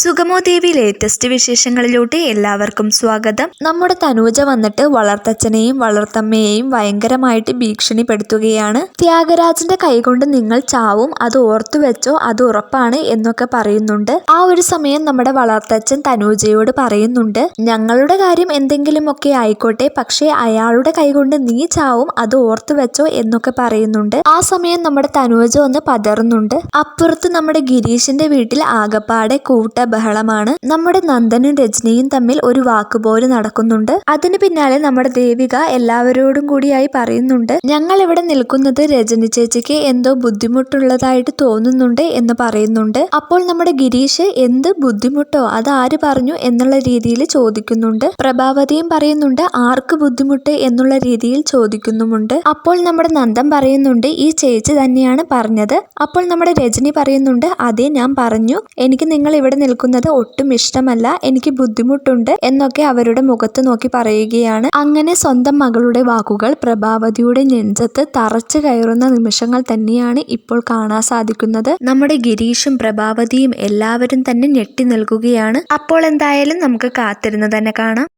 സുഗമോ ദേവി latest വിശേഷങ്ങളിലോട്ട് എല്ലാവർക്കും സ്വാഗതം. നമ്മുടെ തനൂജ വന്നിട്ട് വളർത്തച്ഛനെയും വളർത്തമ്മയെയും ഭയങ്കരമായിട്ട് ഭീഷണിപ്പെടുത്തുകയാണ്. ത്യാഗരാജന്റെ കൈകൊണ്ട് നിങ്ങൾ ചാവും അത് ഓർത്തു വെച്ചോ അത് ഉറപ്പാണ് എന്നൊക്കെ പറയുന്നുണ്ട്. ആ ഒരു സമയം നമ്മുടെ വളർത്തച്ഛൻ തനൂജയോട് പറയുന്നുണ്ട് ഞങ്ങളുടെ കാര്യം എന്തെങ്കിലുമൊക്കെ ആയിക്കോട്ടെ പക്ഷേ അയാളുടെ കൈകൊണ്ട് നീ ചാവും അത് ഓർത്തു വെച്ചോ എന്നൊക്കെ പറയുന്നുണ്ട്. ആ സമയം നമ്മുടെ തനൂജ ഒന്ന് പതറുന്നുണ്ട്. അപ്പുറത്ത് നമ്മുടെ ഗിരീഷിന്റെ വീട്ടിൽ ആകപ്പാടെ കൂട്ട ബഹളമാണ്. നമ്മുടെ നന്ദനും രജനിയും തമ്മിൽ ഒരു വാക്കുപോര് നടക്കുന്നുണ്ട്. അതിന് പിന്നാലെ നമ്മുടെ ദേവിക എല്ലാവരോടും കൂടിയായി പറയുന്നുണ്ട്. ഞങ്ങൾ ഇവിടെ നിൽക്കുന്നത് രജനി ചേച്ചിക്ക് എന്തോ ബുദ്ധിമുട്ടുള്ളതായിട്ട് തോന്നുന്നുണ്ട് എന്ന് പറയുന്നുണ്ട്. അപ്പോൾ നമ്മുടെ ഗിരീഷ് എന്ത് ബുദ്ധിമുട്ടോ അത് ആര് പറഞ്ഞു എന്നുള്ള രീതിയിൽ ചോദിക്കുന്നുണ്ട്. പ്രഭാവതിയും പറയുന്നുണ്ട് ആർക്ക് ബുദ്ധിമുട്ട്? എന്നുള്ള രീതിയിൽ ചോദിക്കുന്നുമുണ്ട്. അപ്പോൾ നമ്മുടെ നന്ദൻ പറയുന്നുണ്ട് ഈ ചേച്ചി തന്നെയാണ് പറഞ്ഞത്. അപ്പോൾ നമ്മുടെ രജനി പറയുന്നുണ്ട് അതേ ഞാൻ പറഞ്ഞു. എനിക്ക് നിങ്ങൾ ഇവിടെ നിൽക്കുന്നത് ഒട്ടും ഇഷ്ടമല്ല എനിക്ക് ബുദ്ധിമുട്ടുണ്ട് എന്നൊക്കെ അവരുടെ മുഖത്ത് നോക്കി പറയുകയാണ്. അങ്ങനെ സ്വന്തം മകളുടെ വാക്കുകൾ പ്രഭാവതിയുടെ നെഞ്ചത്ത് തറച്ചു കയറുന്ന നിമിഷങ്ങൾ തന്നെയാണ് ഇപ്പോൾ കാണാൻ സാധിക്കുന്നത്. നമ്മുടെ ഗിരീഷും പ്രഭാവതിയും എല്ലാവരും തന്നെ ഞെട്ടി നിൽക്കുകയാണ്. അപ്പോൾ എന്തായാലും നമുക്ക് കാത്തിരുന്ന് തന്നെ കാണാം.